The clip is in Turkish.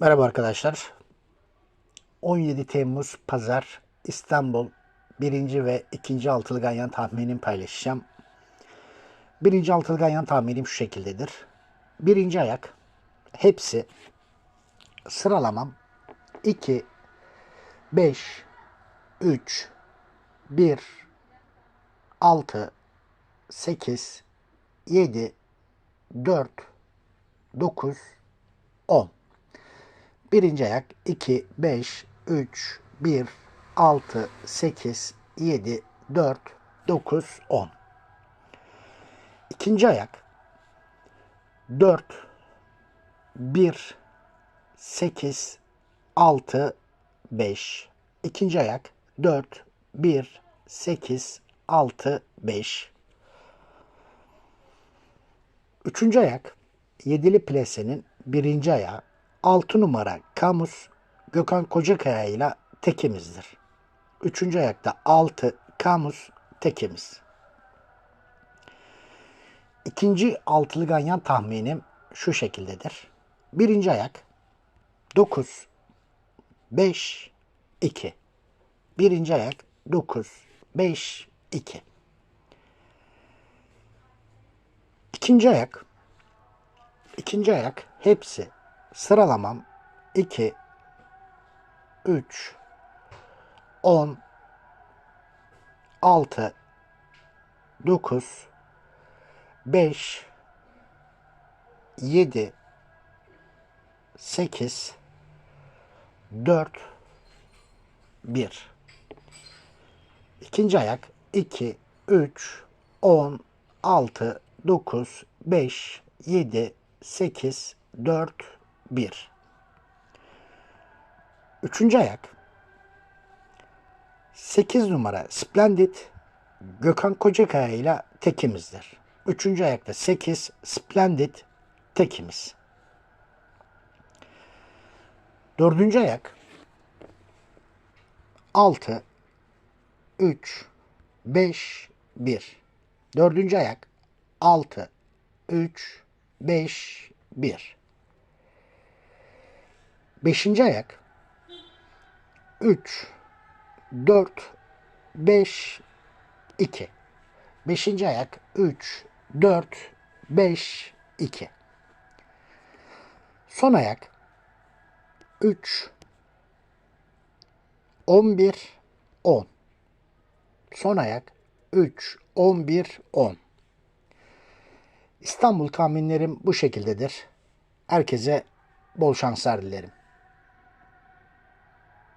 Merhaba arkadaşlar. 17 Temmuz Pazar İstanbul birinci ve ikinci altılı ganyan tahminimi paylaşacağım. Birinci altılı ganyan tahminim şu şekildedir. Birinci ayak hepsi sıralamam 2 5 3 1 6 8 7 4 9 10 Birinci ayak 2, 5, 3, 1, 6, 8, 7, 4, 9, 10. İkinci ayak 4, 1, 8, 6, 5. İkinci ayak 4, 1, 8, 6, 5. Üçüncü ayak yedili plesenin birinci ayağı 6 numara Kamus Gökhan Kocakaya ile tekimizdir. Üçüncü ayakta 6 Kamus tekimiz. İkinci altılı ganyan tahminim şu şekildedir. Birinci ayak 9 5 2. Birinci ayak 9 5 2. İkinci ayak İkinci ayak hepsi sıralamam. 2 3 10 6 9 5 7 8 4 1 İkinci ayak 2 3 10 6 9 5 7 8 4 1 Üçüncü ayak. 8 numara Splendid Gökhan Kocakaya ile tekimizdir. Üçüncü ayakta 8 Splendid tekimiz. Dördüncü ayak. 6 3 5 1 Dördüncü ayak. 6 3 5 1 Beşinci ayak. 3 4 5 2 Beşinci ayak. 3 4 5 2 Son ayak. 3 11 10 Son ayak. 3 11 10 İstanbul tahminlerim bu şekildedir. Herkese bol şanslar dilerim.